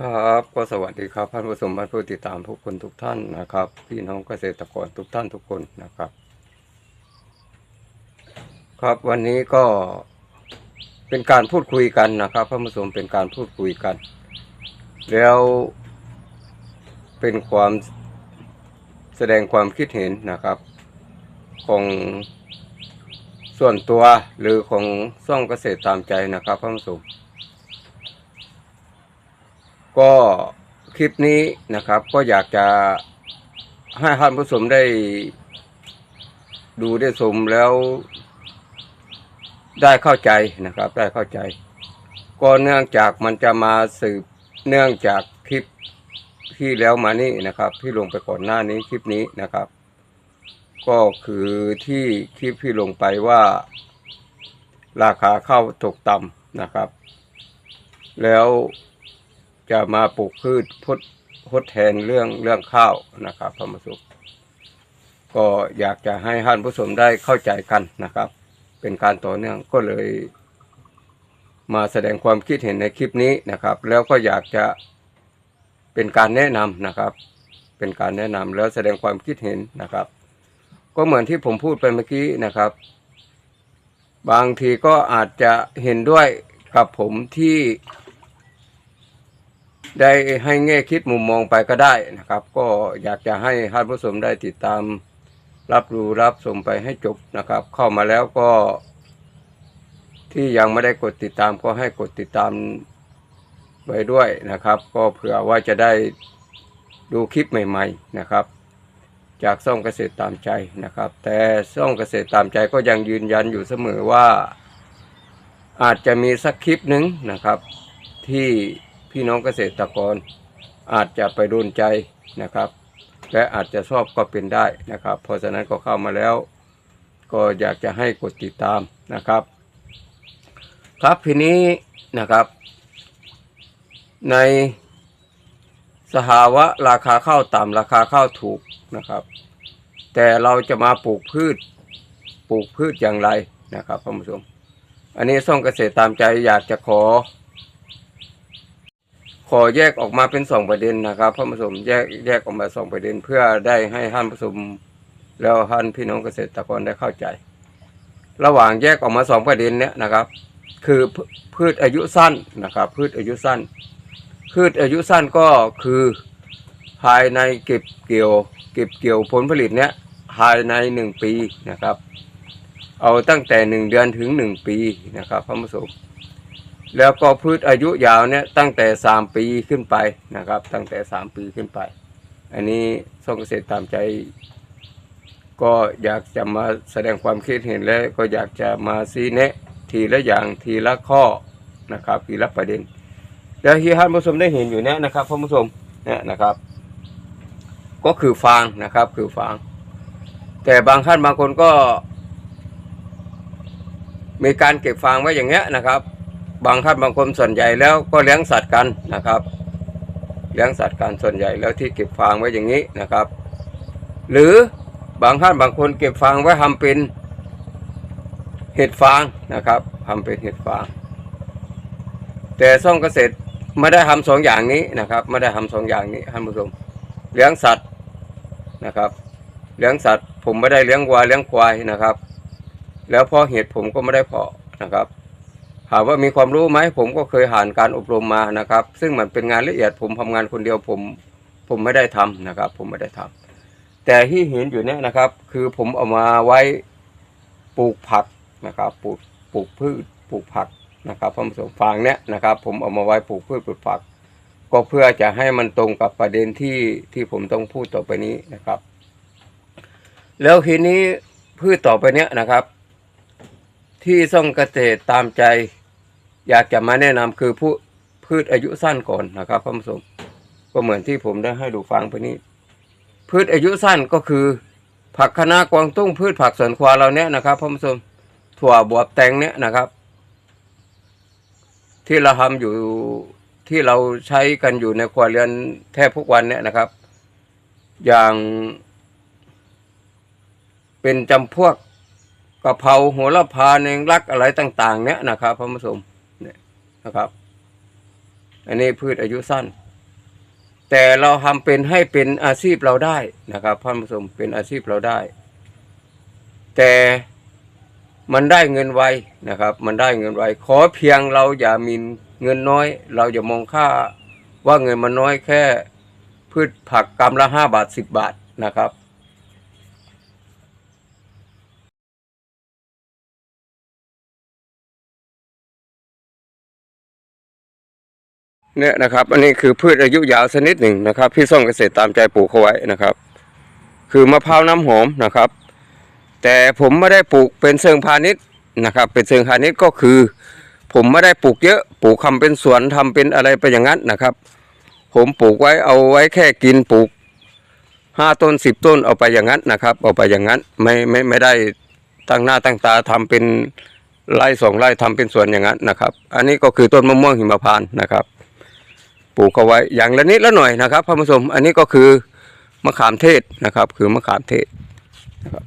ครับก็สวัสดีครับท่านผู้ชมท่านผู้ติดตามทุกคนทุกท่านนะครับพี่น้องเกษตรกรทุกท่านทุกคนนะครับ ครับวันนี้ก็เป็นการพูดคุยกันนะครับท่านผู้ชมเป็นการพูดคุยกัน แล้วเป็นความแสดงความคิดเห็นนะครับ ของส่วนตัวหรือของซ่องเกษตรตามใจนะครับท่านผู้ชม ก็คลิปนี้นะครับก็อยากจะให้ท่านผู้ชมได้ดูได้ชมแล้ว ได้เข้าใจนะครับ ได้เข้าใจ ก็เนื่องจากมันจะมาสืบเนื่องจากคลิปที่แล้วมานี่นะครับ ที่ลงไปก่อนหน้านี้คลิปนี้นะครับ ก็คือที่คลิปที่ลงไปว่า ราคาข้าวตกต่ำนะครับ แล้ว จะมาปลูกพืชทดทดแทนเรื่องเรื่องข้าวนะครับพระมสุขก็อยากจะให้ท่านผู้ชมได้เข้าใจกันนะครับ เป็นการต่อเนื่องก็เลยมาแสดงความคิดเห็นในคลิปนี้นะครับ แล้วก็อยากจะเป็นการแนะนำนะครับ เป็นการแนะนำแล้วแสดงความคิดเห็นนะครับ ก็เหมือนที่ผมพูดไปเมื่อกี้นะครับ บางทีก็อาจจะเห็นด้วยกับผมที่ ได้ให้แง่คิดมุมมองไปก็ได้นะครับ ก็อยากจะให้ท่านผู้ชมได้ติดตามรับรู้รับชมไปให้จบนะครับ เข้ามาแล้วก็ ที่ยังไม่ได้กดติดตามก็ให้กดติดตามไว้ด้วยนะครับ ก็เผื่อว่าจะได้ดูคลิปใหม่ๆนะครับ จากซ่องเกษตรตามใจนะครับ แต่ซ่องเกษตรตามใจก็ยังยืนยันอยู่เสมอว่า อาจจะมีสักคลิปหนึ่งนะครับ ที่ พี่น้องเกษตรกร อาจจะไปโดนใจนะครับ และอาจจะชอบก็เป็นได้นะครับ เพราะฉะนั้นก็เข้ามาแล้ว ก็อยากจะให้กดติดตามนะครับ ครับทีนี้นะครับ ในสภาวะราคาข้าวต่ำราคาข้าวถูกนะครับ แต่เราจะมาปลูกพืชปลูกพืชอย่างไรนะครับท่านผู้ชม อันนี้ส่องเกษตรตามใจอยากจะขอ ขอแยกออกมาเป็นสองประเด็นนะครับท่านผู้ชมแยกแยกออกมาสองประเด็น เพื่อได้ให้ท่านผู้ชมแล้วท่านพี่น้องเกษตรกรได้เข้าใจ ระหว่างแยกออกมาสองประเด็นเนี้ยนะครับ คือพืชอายุสั้นนะครับ พืชอายุสั้น พืชอายุสั้นก็คือภายในเก็บเกี่ยว เก็บเกี่ยวผลผลิตเนี้ยภายในหนึ่งปีนะครับ เอาตั้งแต่หนึ่งเดือนถึงหนึ่งปีนะครับท่านผู้ชม แล้วก็พืชอายุยาวเนี่ยตั้งแต่สามปีขึ้นไปนะครับ ตั้งแต่สามปีขึ้นไป อันนี้ส่งเกษตรตามใจ ก็อยากจะมาแสดงความคิดเห็นและก็อยากจะมาซีแนะทีละอย่างทีละข้อนะครับทีละประเด็นแล้วที่ท่านผู้ชมได้เห็นอยู่เนี่ยนะครับท่านผู้ชมเนี่ยนะครับ ก็คือฟางนะครับคือฟาง แต่บางท่านบางคนก็ มีการเก็บฟางไว้อย่างเงี้ยนะครับ บางท่านบางคนส่วนใหญ่แล้วก็เลี้ยงสัตว์กันนะครับ เลี้ยงสัตว์กันส่วนใหญ่แล้วที่เก็บฟางไว้อย่างนี้นะครับ หรือบางท่านบางคนเก็บฟางไว้ทำเป็นเห็ดฟางนะครับทำเป็นเห็ดฟาง แต่ซ่องเกษตรไม่ได้ทำสองอย่างนี้นะครับไม่ได้ทำสองอย่างนี้ท่านผู้ชมเลี้ยงสัตว์นะครับ เลี้ยงสัตว์ ผมไม่ได้เลี้ยงวัวเลี้ยงควายนะครับ แล้วพอเห็ดผมก็ไม่ได้เพาะนะครับ ถามว่ามีความรู้ไหมผมก็เคยผ่านการอบรมมานะครับ ซึ่งมันเป็นงานละเอียดผมทำงานคนเดียวผมผมไม่ได้ทำนะครับ ผมไม่ได้ทำแต่ที่เห็นอยู่เนี่ยนะครับ คือผมเอามาไว้ปลูกผักนะครับปลูกปลูกพืชปลูกผักนะครับผสมฟางเนี่ยนะครับ ผมเอามาไว้ปลูกพืชปลูกผัก ก็เพื่อจะให้มันตรงกับประเด็นที่ที่ผมต้องพูดต่อไปนี้นะครับ แล้วทีนี้พืชต่อไปเนี้ยนะครับ ที่ส่งเกษตรตามใจ อยากจะมาแนะนำคือผู้พืชอายุสั้นก่อนนะครับท่านผู้ชมก็เหมือนที่ผมได้ให้ดูฟังไปนี้ พืชอายุสั้นก็คือ ผักคะน้ากวางตุ้งพืชผักสวนครัวเราเนี้ยนะครับท่านผู้ชมถั่วบวบแตงเนี้ยนะครับ ที่เราทำอยู่ที่เราใช้กันอยู่ในครัวเรือนแทบทุกวันเนี้ยนะครับ อย่างเป็นจำพวก กะเพราโหระพาเนงรักอะไรต่าง ๆ เนี้ยนะครับพระผู้ชมเนี่ยนะครับ อันนี้พืชอายุสั้น แต่เราทำเป็นให้เป็นอาชีพเราได้นะครับท่านผู้ชมเป็นอาชีพเราได้ แต่มันได้เงินไวนะครับ มันได้เงินไวขอเพียงเราอย่ามีเงินน้อย เราอย่ามองค่าว่าเงินมันน้อยแค่พืชผักกรัมละห้าบาทสิบบาทนะครับ เนี่ยนะครับ อันนี้คือพืชอายุยาวชนิดหนึ่งนะครับที่ส่องเกษตรตามใจปลูกเขาไว้นะครับ คือมะพร้าวน้ำหอมนะครับ แต่ผมไม่ได้ปลูกเป็นเชิงพาณิชย์นะครับ เป็นเชิงพาณิชย์ก็คือ ผมไม่ได้ปลูกเยอะปลูกทำเป็นสวนทำเป็นอะไรไปอย่างนั้นนะครับ ผมปลูกไว้เอาไว้แค่กินปลูกห้าต้นสิบต้นเอาไปอย่างนั้นนะครับเอาไปอย่างนั้นไม่ไม่ไม่ได้ตั้งหน้าตั้งตาทำเป็นไร่สองไร่ทำเป็นสวนอย่างนั้นนะครับ อันนี้ก็คือต้นมะม่วงหิมพานต์นะครับ ปลูกเอาไว้อย่างละนิดละหน่อยนะครับท่านผู้ชมอันนี้ก็คือมะขามเทศนะครับ คือมะขามเทศนะครับ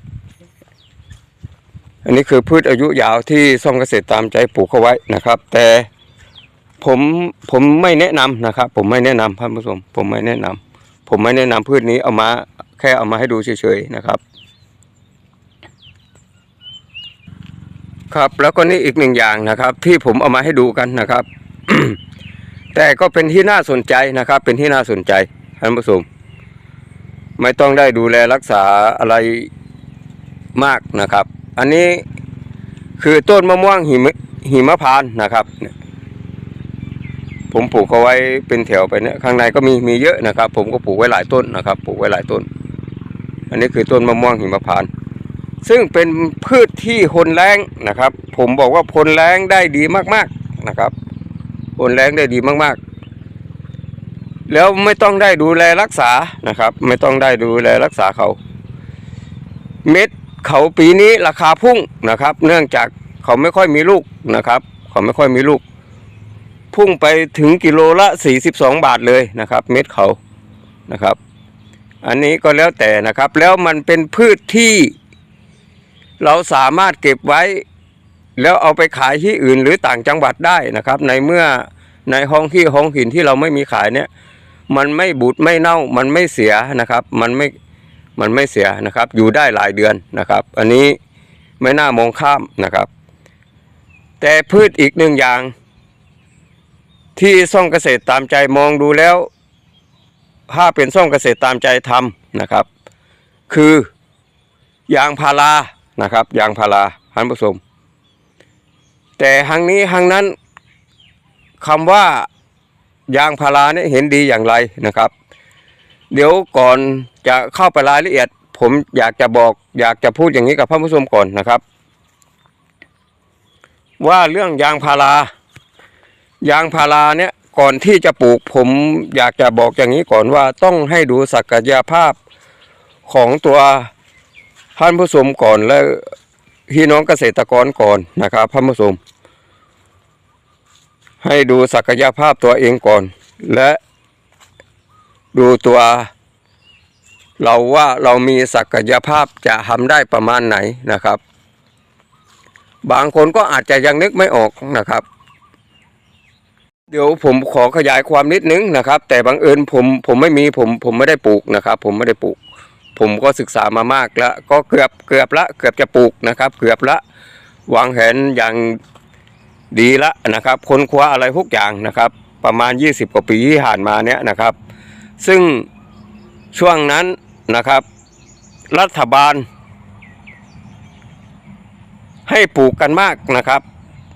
อันนี้คือพืชอายุยาวที่ซ่อมเกษตรตามใจปลูกเอาไว้นะครับ แต่ผมผมไม่แนะนำนะครับ ผมไม่แนะนำท่านผู้ชมผมไม่แนะนำผมไม่แนะนำพืชนี้เอามาแค่เอามาให้ดูเฉยๆนะครับ ครับแล้วก็นี่อีกหนึ่งอย่างนะครับ ที่ผมเอามาให้ดูกันนะครับ แต่ก็เป็นที่น่าสนใจนะครับ เป็นที่น่าสนใจท่านผู้ชมไม่ต้องได้ดูแลรักษาอะไรมากนะครับ อันนี้คือต้นมะม่วงหิมหิมะพานนะครับ ผมปลูกเอาไว้เป็นแถวไปเนี่ยข้างในก็มีมีเยอะนะครับ ผมก็ปลูกไว้หลายต้นนะครับ ปลูกไว้หลายต้น อันนี้คือต้นมะม่วงหิมะพาน ซึ่งเป็นพืชที่ทนแรงนะครับ ผมบอกว่าทนแรงได้ดีมากๆนะครับ ทนแรงได้ดีมากๆ แล้วไม่ต้องได้ดูแลรักษานะครับ ไม่ต้องได้ดูแลรักษาเขา เม็ดเขาปีนี้ราคาพุ่งนะครับ เนื่องจากเขาไม่ค่อยมีลูกนะครับ เขาไม่ค่อยมีลูก พุ่งไปถึงกิโลละ 42 บาทเลยนะครับ เม็ดเขานะครับ อันนี้ก็แล้วแต่นะครับ แล้วมันเป็นพืชที่เราสามารถเก็บไว้ แล้วเอาไปขายที่อื่นหรือต่างจังหวัดได้นะครับ ในเมื่อในห้องที่ห้องหินที่เราไม่มีขายเนี่ยมันไม่บูดไม่เน่ามันไม่เสียนะครับ มันไม่มันไม่เสียนะครับ อยู่ได้หลายเดือนนะครับ อันนี้ไม่น่ามองข้ามนะครับ แต่พืชอีกหนึ่งอย่าง ที่ซ่องเกษตรตามใจมองดูแล้ว ถ้าเป็นซ่องเกษตรตามใจทำนะครับ คือยางพารานะครับ ยางพาราท่านผู้ชม แต่ทางนี้ทางนั้นคำว่ายางพาราเนี่ยเห็นดีอย่างไรนะครับ เดี๋ยวก่อนจะเข้าไปรายละเอียด ผมอยากจะบอก อยากจะพูดอย่างนี้กับท่านผู้ชมก่อนนะครับ ว่าเรื่องยางพารายางพาราเนี่ยก่อนที่จะปลูกผมอยากจะบอกอย่างนี้ก่อนว่าต้องให้ดูศักยภาพของตัวท่านผู้ชมก่อนและ พี่น้องเกษตรกรก่อนนะครับท่านผู้ชมให้ดูศักยภาพตัวเองก่อน และดูตัว เราว่าเรามีศักยภาพจะทำได้ประมาณไหนนะครับ บางคนก็อาจจะยังนึกไม่ออกนะครับ เดี๋ยวผมขอขยายความนิดนึงนะครับ แต่บังเอิญผมผมไม่มีผมผมไม่ได้ปลูกนะครับ ผมไม่ได้ปลูก ผมก็ศึกษามามากแล้วก็เกือบเกือบละเกือบจะปลูกนะครับ เกือบละวางแผนอย่างดีละนะครับค้นคว้าอะไรทุกอย่างนะครับ ประมาณ 20 กว่าปีที่ผ่านมาเนี้ยนะครับ ซึ่งช่วงนั้นนะครับ รัฐบาล ให้ปลูกกันมากนะครับ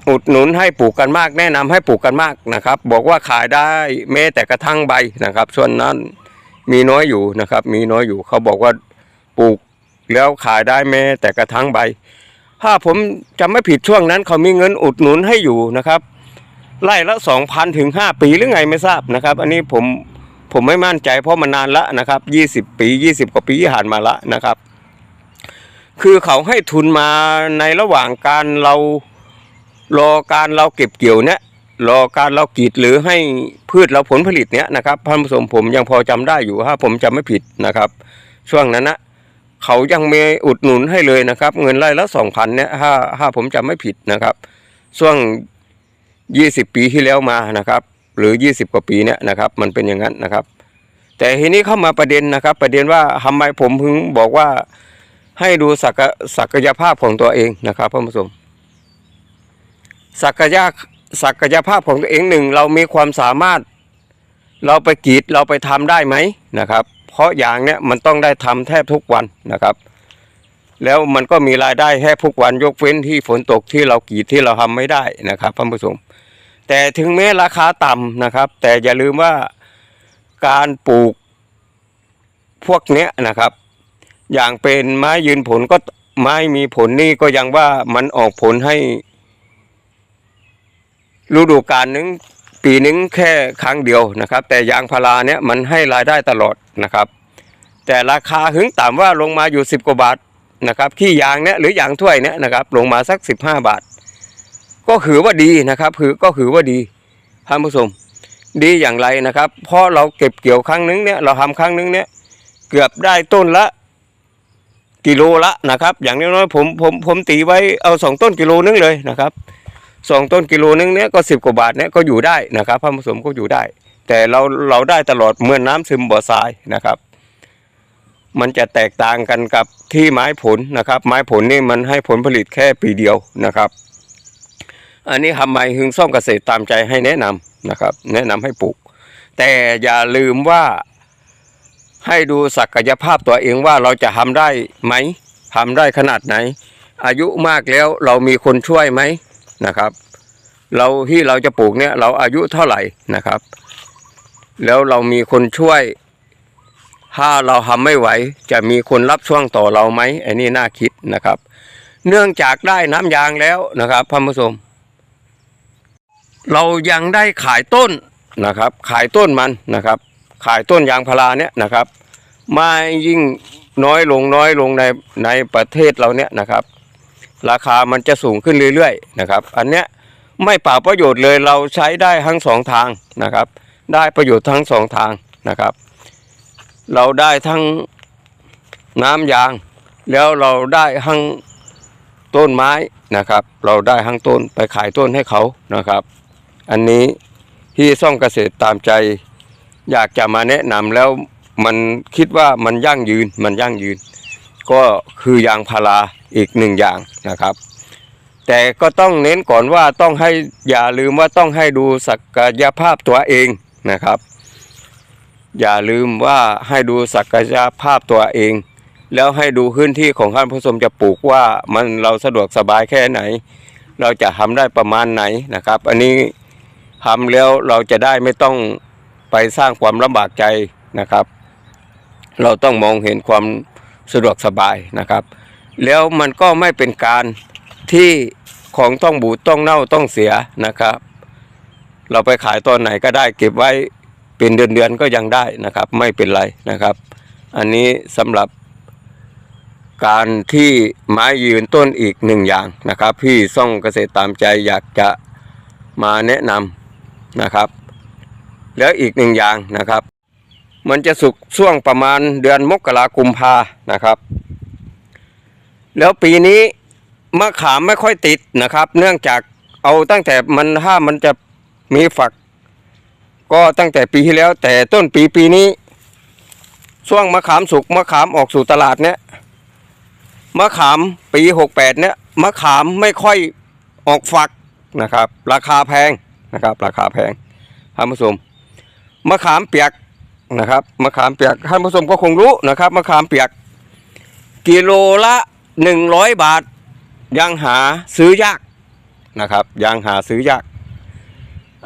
อุดหนุนให้ปลูกกันมาก แนะนำให้ปลูกกันมากนะครับ บอกว่าขายได้แม้แต่กระทั่งใบนะครับ ส่วนนั้น มีน้อยอยู่นะครับ มีน้อยอยู่เขาบอกว่าปลูกแล้วขายได้แม้แต่กระทั่งใบ ถ้าผมจำไม่ผิดช่วงนั้น เขามีเงินอุดหนุนให้อยู่นะครับไล่ละสองพันถึงห้าปีหรือไงไม่ทราบนะครับ อันนี้ผมผมไม่มั่นใจเพราะมันนานละนะครับยี่สิบปียี่สิบกว่าปีที่ผ่านมาละนะครับ คือเขาให้ทุนมาในระหว่างการเรารอการเราเก็บเกี่ยวเนี่ย รอการเรากรีดหรือให้พืชเราผลผลิตเนี่ยนะครับท่านผู้ชมผมยังพอจำได้อยู่ถ้าผมจำไม่ผิดนะครับ ช่วงนั้นนะเขายังมีอุดหนุนให้เลยนะครับ เงินไร่ละสองพันเนี่ยถ้าถ้าผมจำไม่ผิดนะครับ ช่วงยี่สิบปีที่แล้วมานะครับ หรือยี่สิบกว่าปีเนี่ยนะครับ มันเป็นอย่างนั้นนะครับ แต่ทีนี้เข้ามาประเด็นนะครับ ประเด็นว่าทำไมผมพึงบอกว่าให้ดูศักยศักยภาพของตัวเองนะครับท่านผู้ชมศักยะ ศักยภาพของตัวเองหนึ่งเรามีความสามารถ เราไปกรีดเราไปทำได้ไหมนะครับ เพราะอย่างเนี้ยมันต้องได้ทำแทบทุกวันนะครับ แล้วมันก็มีรายได้แทบทุกวันยกเว้นที่ฝนตกที่เรากรีดที่เราทำไม่ได้นะครับท่านผู้ชมแต่ถึงแม้ราคาต่ำนะครับ แต่อย่าลืมว่าการปลูกพวกเนี้ยนะครับ อย่างเป็นไม้ยืนผลก็ไม้มีผลนี่ก็ยังว่ามันออกผลให้ ฤดูกาลหนึ่งปีหนึ่งแค่ครั้งเดียวนะครับ แต่ยางพาราเนี้ยมันให้รายได้ตลอดนะครับ แต่ราคาหึงต่ำว่าลงมาอยู่สิบกว่าบาทนะครับขี้ยางเนี้ยหรือยางถ้วยเนี้ยนะครับลงมาสักสิบห้าบาท ก็ถือว่าดีนะครับคือก็ถือว่าดีท่านผู้ชมดีอย่างไรนะครับ เพราะเราเก็บเกี่ยวครั้งนึงเนี่ยเราทำครั้งนึงเนี่ยเกือบได้ต้นละกิโลละนะครับ อย่างน้อยๆผมผมผมตีไว้เอาสองต้นกิโลนึงเลยนะครับ สองต้นกิโลนึงเนี่ยก็สิบกว่าบาทเนี่ยก็อยู่ได้นะครับท่าผู้ชมก็อยู่ได้ แต่เราเราได้ตลอดเมื่อนน้ำซึมบ่อทรายนะครับ มันจะแตกต่างกันกับที่ไม้ผลนะครับ ไม้ผลนี่มันให้ผลผลิตแค่ปีเดียวนะครับ อันนี้ทำไมฮึงซ่อมเกษตรตามใจให้แนะนำนะครับ แนะนำให้ปลูก แต่อย่าลืมว่าให้ดูศักยภาพตัวเองว่าเราจะทำได้ไหมทำได้ขนาดไหน อายุมากแล้วเรามีคนช่วยไหม นะครับ เราที่เราจะปลูกเนี่ยเราอายุเท่าไหร่นะครับ แล้วเรามีคนช่วย ถ้าเราทำไม่ไหว จะมีคนรับช่วงต่อเราไหมไอ้นี่น่าคิดนะครับ เนื่องจากได้น้ำยางแล้วนะครับท่านผู้ชมเรายังได้ขายต้นนะครับ ขายต้นมันนะครับ ขายต้นยางพาราเนี่ยนะครับมายิ่งน้อยลงน้อยลงในในประเทศเราเนี่ยนะครับ ราคามันจะสูงขึ้นเรื่อยๆนะครับ อันเนี้ยไม่เปล่าประโยชน์เลยเราใช้ได้ทั้งสองทางนะครับ ได้ประโยชน์ทั้งสองทางนะครับ เราได้ทั้งน้ำยาง แล้วเราได้ทั้งต้นไม้นะครับ เราได้ทั้งต้นไปขายต้นให้เขานะครับ อันนี้ที่ซ่องเกษตรตามใจ อยากจะมาแนะนำแล้วมันคิดว่ามันยั่งยืนมันยั่งยืน ก็คือยางพารา อีกหนึ่งอย่างนะครับ แต่ก็ต้องเน้นก่อนว่าต้องให้อย่าลืมว่าต้องให้ดูศักยภาพตัวเองนะครับ อย่าลืมว่าให้ดูศักยภาพตัวเอง แล้วให้ดูพื้นที่ของท่านผู้ชมจะปลูกว่ามันเราสะดวกสบายแค่ไหน เราจะทำได้ประมาณไหนนะครับ อันนี้ทำแล้วเราจะได้ไม่ต้องไปสร้างความลำบากใจนะครับ เราต้องมองเห็นความสะดวกสบายนะครับ แล้วมันก็ไม่เป็นการที่ของต้องบูดต้องเน่าต้องเสียนะครับ เราไปขายตอนไหนก็ได้เก็บไว้เป็นเดือนๆก็ยังได้นะครับ ไม่เป็นไรนะครับ อันนี้สำหรับการที่ไม้ยืนต้นอีกหนึ่งอย่างนะครับ พี่ซ่องเกษตรตามใจอยากจะมาแนะนำนะครับ แล้วอีกหนึ่งอย่างนะครับ มันจะสุกช่วงประมาณเดือนมกรากุมภานะครับ แล้วปีนี้มะขามไม่ค่อยติดนะครับ เนื่องจากเอาตั้งแต่มันถ้ามันจะมีฝัก ก็ตั้งแต่ปีที่แล้ว แต่ต้นปีปีนี้ ช่วงมะขามสุกมะขามออกสู่ตลาดเนี้ยมะขามปีหกแปดเนี้ยมะขามไม่ค่อยออกฝักนะครับ ราคาแพงนะครับ ราคาแพงท่านผู้ชมมะขามเปียกนะครับมะขามเปียกท่านผู้ชมก็คงรู้นะครับมะขามเปียก กิโลละ หนึ่งร้อยบาท ยังหาซื้อยากนะครับ ยังหาซื้อยาก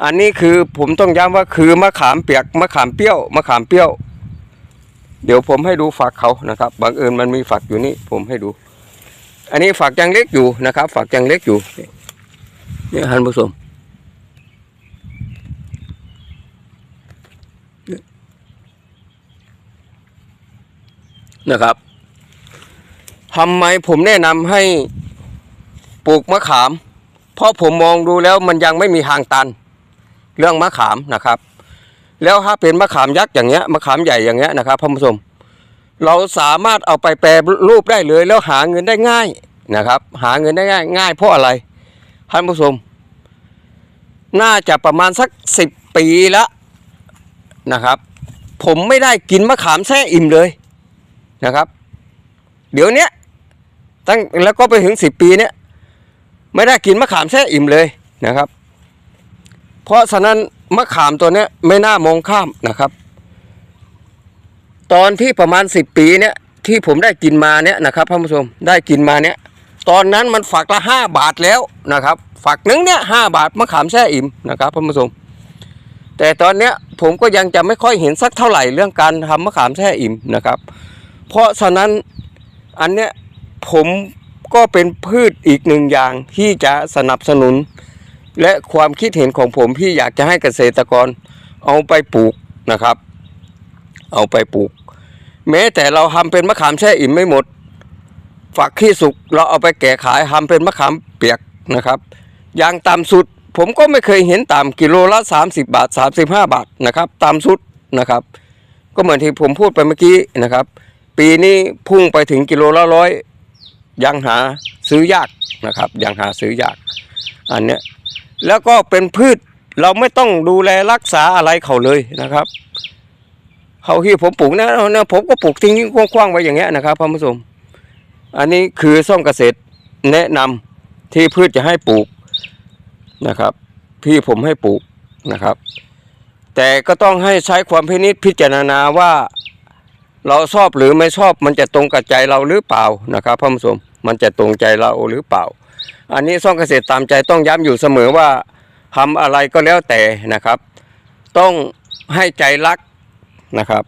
อันนี้คือผมต้องย้ำว่าคือมะขามเปียกมะขามเปรี้ยวมะขามเปรี้ยว เดี๋ยวผมให้ดูฝักเขานะครับบังเอิญมันมีฝักอยู่นี่ผมให้ดู อันนี้ฝักยังเล็กอยู่นะครับ ฝักยังเล็กอยู่นี่ท่านผู้ชมนะครับ ทำไมผมแนะนำให้ปลูกมะขาม เพราะผมมองดูแล้วมันยังไม่มีทางตัน เรื่องมะขามนะครับ แล้วถ้าเป็นมะขามยักษ์อย่างเงี้ยมะขามใหญ่อย่างเงี้ยนะครับท่านผู้ชมเราสามารถเอาไปแปรรูปได้เลย แล้วหาเงินได้ง่ายนะครับ หาเงินได้ง่ายง่ายเพราะอะไรท่านผู้ชมน่าจะประมาณสักสิบปีละนะครับ ผมไม่ได้กินมะขามแช่อิ่มเลยนะครับ เดี๋ยวนี้ ตั้งแล้วก็ไปถึงสิบปีเนี้ยไม่ได้กินมะขามแช่อิ่มเลยนะครับ เพราะฉะนั้นมะขามตัวเนี้ยไม่น่ามองข้ามนะครับ ตอนที่ประมาณสิบปีเนี้ยที่ผมได้กินมาเนี้ยนะครับท่านผู้ชมได้กินมาเนี้ยตอนนั้นมันฝักละห้าบาทแล้วนะครับฝักหนึ่งเนี้ยห้าบาทมะขามแช่อิ่มนะครับท่านผู้ชมแต่ตอนเนี้ยผมก็ยังจะไม่ค่อยเห็นสักเท่าไหร่เรื่องการทำมะขามแช่อิ่มนะครับ เพราะฉะนั้นอันเนี้ย ผมก็เป็นพืชอีกหนึ่งอย่างที่จะสนับสนุน และความคิดเห็นของผมที่อยากจะให้เกษตรกรเอาไปปลูกนะครับ เอาไปปลูก แม้แต่เราทำเป็นมะขามแช่อิ่มไม่หมด ฝักขี้สุกเราเอาไปแก่ขายทำเป็นมะขามเปียกนะครับ อย่างต่ำสุดผมก็ไม่เคยเห็นต่ำกิโลละ 30 บาท 35 บาทนะครับต่ำสุดนะครับ ก็เหมือนที่ผมพูดไปเมื่อกี้นะครับ ปีนี้พุ่งไปถึงกิโลละร้อย ยังหาซื้อยากนะครับ ยังหาซื้อยากอันเนี้ยแล้วก็เป็นพืชเราไม่ต้องดูแลรักษาอะไรเขาเลยนะครับเขาที่ผมปลูกนะนะผมก็ปลูกทิ้งๆกว้างๆไว้อย่างเงี้ยนะครับพ่อผู้ชมอันนี้คือซ่อมเกษตรแนะนำที่พืชจะให้ปลูกนะครับ พี่ผมให้ปลูกนะครับ แต่ก็ต้องให้ใช้ความพินิจพิจารณาว่า เราชอบหรือไม่ชอบมันจะตรงกับใจเราหรือเปล่านะครับพ่อผู้ชมมันจะตรงใจเราหรือเปล่า อันนี้ซ่องเกษตรตามใจต้องย้ำอยู่เสมอว่าทำอะไรก็แล้วแต่นะครับ ต้องให้ใจรักนะครับ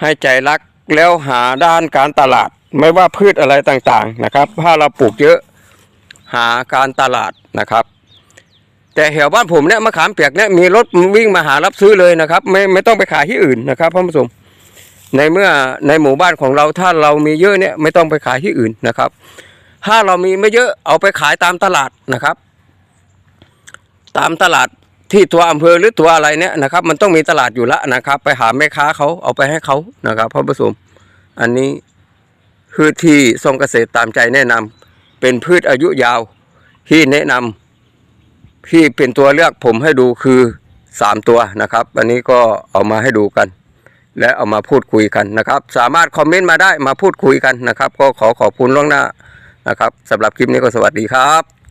ให้ใจรักแล้วหาด้านการตลาด ไม่ว่าพืชอะไรต่างๆนะครับ ถ้าเราปลูกเยอะหาการตลาดนะครับ แต่แถวบ้านผมเนี่ยมะขามเปียกเนี่ยมีรถวิ่งมาหารับซื้อเลยนะครับ ไม่ไม่ต้องไปขายที่อื่นนะครับท่านผู้ชมในเมื่อในหมู่บ้านของเราถ้าเรามีเยอะเนี่ยไม่ต้องไปขายที่อื่นนะครับ ถ้าเรามีไม่เยอะเอาไปขายตามตลาดนะครับ ตามตลาดที่ตัวอำเภอหรือตัวอะไรเนี่ยนะครับ มันต้องมีตลาดอยู่แล้วนะครับ ไปหาแม่ค้าเขาเอาไปให้เขานะครับพ่อผู้ชมอันนี้พืชที่ทรงเกษตรตามใจแนะนำเป็นพืชอายุยาวที่แนะนำ ที่เป็นตัวเลือกผมให้ดูคือสามตัวนะครับอันนี้ก็เอามาให้ดูกัน และเอามาพูดคุยกันนะครับ สามารถคอมเมนต์มาได้มาพูดคุยกันนะครับ ก็ขอขอบคุณล่วงหน้านะครับสำหรับคลิปนี้ก็สวัสดีครับ